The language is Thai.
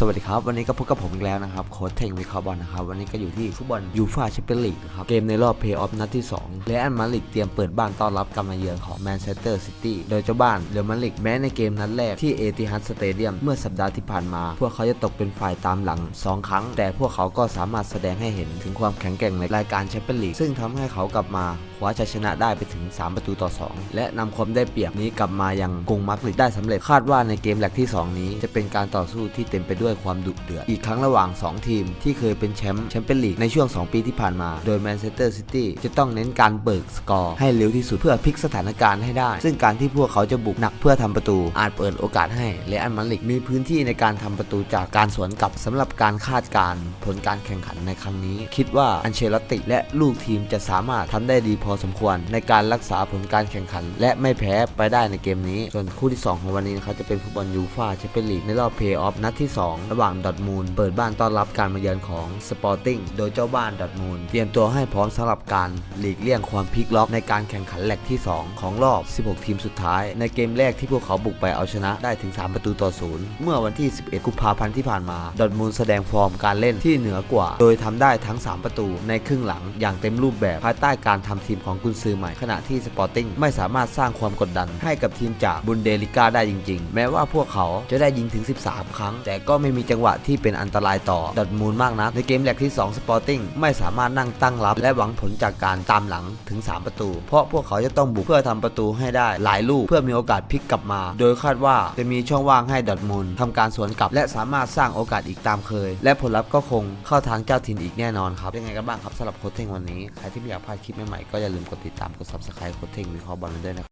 สวัสดีครับ วันนี้ก็พบกับผมอีกแล้วนะครับโค้ชเทงวิเคราะห์บอลนะครับ วันนี้ก็อยู่ที่ฟุตบอลยูฟ่าแชมเปี้ยนลีกนะครับ เกมในรอบเพย์ออฟนัดที่2เรอัลมาดริดเตรียมเปิดบ้านต้อนรับการมาเยือนของแมนเชสเตอร์ซิตี้โดยเจ้าบ้านเรอัลมาดริดแม้ในเกมนัดแรกที่เอติฮัดสเตเดียมเมื่อสัปดาห์ที่ผ่านมา พวกเขาจะตกเป็นฝ่ายตามหลัง 2 ครั้ง แต่พวกเขาก็สามารถแสดงให้เห็นถึงความแข็งแกร่งในรายการแชมเปี้ยนลีกซึ่งทำให้เขากลับมาคว้าชัยชนะได้ไปถึง 3 ประตูต่อ 2 และนำความได้เปรียบนี้กลับมายังกรุงมาดริดได้สำเร็จคาดว่าในเกมแรกที่ 2 นี้จะเป็นการต่อสู้ที่เต็มไปด้วยความดุเดือด อีกครั้งระหว่าง 2 ทีมที่เคยเป็นแชมป์แชมเปี้ยนลีกในช่วง 2 ปีที่ผ่านมา โดยแมนเชสเตอร์ซิตี้จะต้องเน้นการเบิกสกอร์ให้เร็วที่สุดเพื่อพลิกสถานการณ์ให้ได้ ซึ่งการที่พวกเขาจะบุกหนักเพื่อทำประตู อาจเปิดโอกาสให้เรอัลมาดริดมีพื้นที่ในการทำประตูจากการสวนกลับสำหรับการคาดการณ์ผลการแข่งขันในครั้งนี้ คิดว่าอันเชลติและลูกทีมจะสามารถทำได้ดีพอสมควร ในการรักษาผลการแข่งขัน และไม่แพ้ไปได้ในเกมนี้ ส่วนคู่ที่ 2 ของวันนี้นะครับจะเป็นฟุตบอลยูฟ่าแชมเปี้ยนลีกในรอบเพย์ออฟนัดที่ 2ระหว่างดอทมูลเปิดบ้านต้อนรับการมาเยือนของสปอร์ติ้งโดยเจ้าบ้านดอทมูลเตรียมตัวให้พร้อมสำหรับการหลีกเลี่ยงความพลิกล็อกในการแข่งขันแลกที่ 2 ของรอบ 16 ทีมสุดท้าย ในเกมแรกที่พวกเขาบุกไปเอาชนะได้ถึง 3 ประตูต่อศูนย์เมื่อวันที่ 11 กุมภาพันธ์ที่ผ่านมาดอทมูลแสดงฟอร์มการเล่นที่เหนือกว่า โดยทำได้ทั้ง 3 ประตูในครึ่งหลังอย่างเต็มรูปแบบภายใต้การทำทีมของกุนซือใหม่ขณะที่สปอร์ติ้งไม่สามารถสร้างความกดดันให้กับทีมจากบุนเดลิก้าได้จริง ๆ แม้ว่าพวกเขาจะได้ยิงถึง 13 ครั้ง แต่ก็ไม่ไม่มีจังหวะที่เป็นอันตรายต่อดอทมูลมากนักในเกมแรกที่ 2 สปอร์ติ้งไม่สามารถนั่งตั้งรับ และหวังผลจากการตามหลังถึง 3 ประตู เพราะพวกเขาจะต้องบุกเพื่อทำประตูให้ได้หลายลูกเพื่อมีโอกาสพลิกกลับมา โดยคาดว่าจะมีช่องว่างให้ดอทมูลทำการสวนกลับ และสามารถสร้างโอกาสอีกตามเคย และผลลัพธ์ก็คงเข้าทางเจ้าถิ่นอีกแน่นอนครับยังไงกันบ้างครับสำหรับโคชเทงวันนี้ใครที่ไม่อยากพลาดคลิปใหม่ๆก็อย่าลืมกดติดตามกด subscribe โคชเทงวิเคราะห์บอลกันด้วยนะครับ